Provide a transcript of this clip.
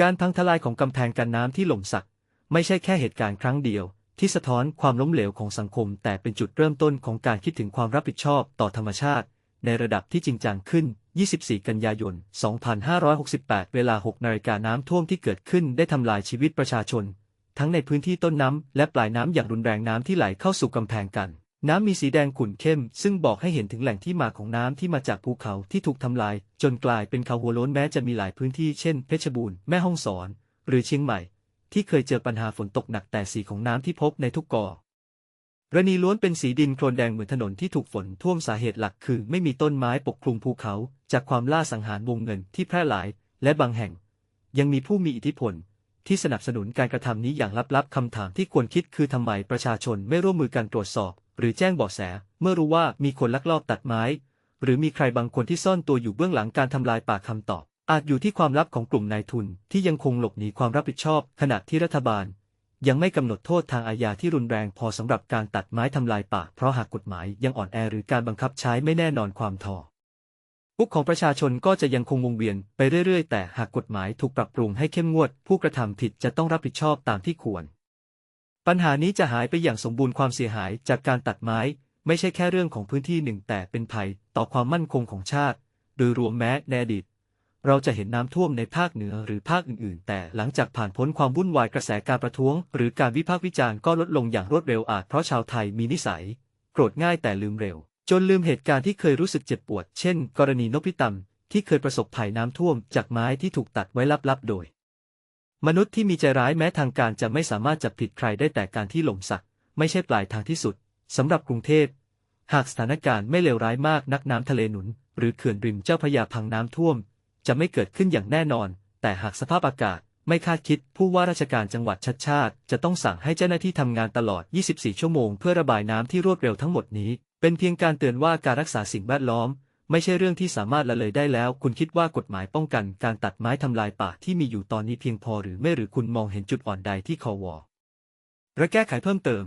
การพังทลายของกำแพงกันน้ำที่หล่มสัก ไม่ใช่แค่เหตุการณ์ครั้งเดียว ที่สะท้อนความล้มเหลวของสังคม แต่เป็นจุดเริ่มต้นของการคิดถึงความรับผิดชอบต่อธรรมชาติ ในระดับที่จริงจังขึ้น 24 กันยายน 2568 เวลา 6 นาฬิกาน้ำท่วมที่เกิดขึ้นได้ทำลายชีวิตประชาชน ทั้งในพื้นที่ต้นน้ำและปลายน้ำอย่างรุนแรงน้ำที่ไหลเข้าสู่กำแพงกัน น้ำมีสีแดงขุ่นเข้ม ซึ่งบอกให้เห็นถึงแหล่งที่มาของน้ำที่มาจากภูเขาที่ถูกทำลาย จนกลายเป็นเขาหัวโล้นแม้จะมีหลายพื้นที่เช่น เพชรบูรณ์ แม่ฮ่องสอน หรือเชียงใหม่ ที่เคยเจอปัญหาฝนตกหนักแต่สีของน้ำที่พบในทุกกอระนีล้วนเป็นสีดินโคลนแดงเหมือนถนนที่ถูกฝนท่วมสาเหตุหลักคือ ไม่มีต้นไม้ปกคลุมภูเขา จากความล่าสังหารวงเงินที่แพร่หลาย และบางแห่ง ยังมีผู้มีอิทธิพล ที่สนับสนุนการกระทำนี้อย่างลับๆคำถามที่ควรคิดคือทำไมประชาชนไม่ร่วมมือกันตรวจสอบ หรือแจ้งเบาะแส เมื่อรู้ว่ามีคนลักลอบตัดไม้ หรือมีใครบางคนที่ซ่อนตัวอยู่เบื้องหลังการทำลายป่าคำตอบ อาจอยู่ที่ความลับของกลุ่มนายทุนที่ยังคงหลบหนีความรับผิดชอบ ขณะที่รัฐบาล ยังไม่กำหนดโทษทางอาญาที่รุนแรงพอสำหรับการตัดไม้ทำลายป่า เพราะหากกฎหมายยังอ่อนแอหรือการบังคับใช้ไม่แน่นอนความทอปุกของประชาชนก็จะยังคงวงเวียนไปเรื่อยๆ แต่หากกฎหมายถูกปรับปรุงให้เข้มงวด ผู้กระทำผิดจะต้องรับผิดชอบตามที่ควร ปัญหานี้จะหายไปอย่างสมบูรณ์ความเสียหายจากการตัดไม้ ไม่ใช่แค่เรื่องของพื้นที่หนึ่งแต่เป็นภัยต่อความมั่นคงของชาติ โดยรวมแม้ในอดีตเราจะเห็นน้ำท่วมในภาคเหนือหรือภาคอื่นๆ แต่หลังจากผ่านพ้นความวุ่นวายกระแสการประท้วง หรือการวิพากษ์วิจารณ์ก็ลดลงอย่างรวดเร็วอาจเพราะชาวไทยมีนิสัย โกรธง่ายแต่ลืมเร็ว จนลืมเหตุการณ์ที่เคยรู้สึกเจ็บปวด เช่น กรณีนพิตำที่เคยประสบภัยน้ำท่วมจากไม้ที่ถูกตัดไว้ลับๆโดย มนุษย์ที่มีใจร้ายแม้ทางการจะไม่สามารถจับผิดใครได้แต่การที่หล่มสัก ไม่ใช่ปลายทางที่สุดสำหรับกรุงเทพ หากสถานการณ์ไม่เลวร้ายมากนักน้ำทะเลหนุน หรือเขื่อนริมเจ้าพระยาพังน้ำท่วม จะไม่เกิดขึ้นอย่างแน่นอน แต่หากสภาพอากาศไม่คาดคิดผู้ว่าราชการจังหวัดชัดชาติ จะต้องสั่งให้เจ้าหน้าที่ทำงานตลอด 24 ชั่วโมง เพื่อระบายน้ำที่รวดเร็วทั้งหมดนี้ เป็นเพียงการเตือนว่าการรักษาสิ่งแวดล้อม ไม่ใช่เรื่องที่สามารถละเลยได้แล้ว คุณคิดว่ากฎหมายป้องกันการตัดไม้ทำลายป่าที่มีอยู่ตอนนี้เพียงพอหรือไม่หรือคุณมองเห็นจุดอ่อนใดที่คอวอและแก้ไขเพิ่มเติม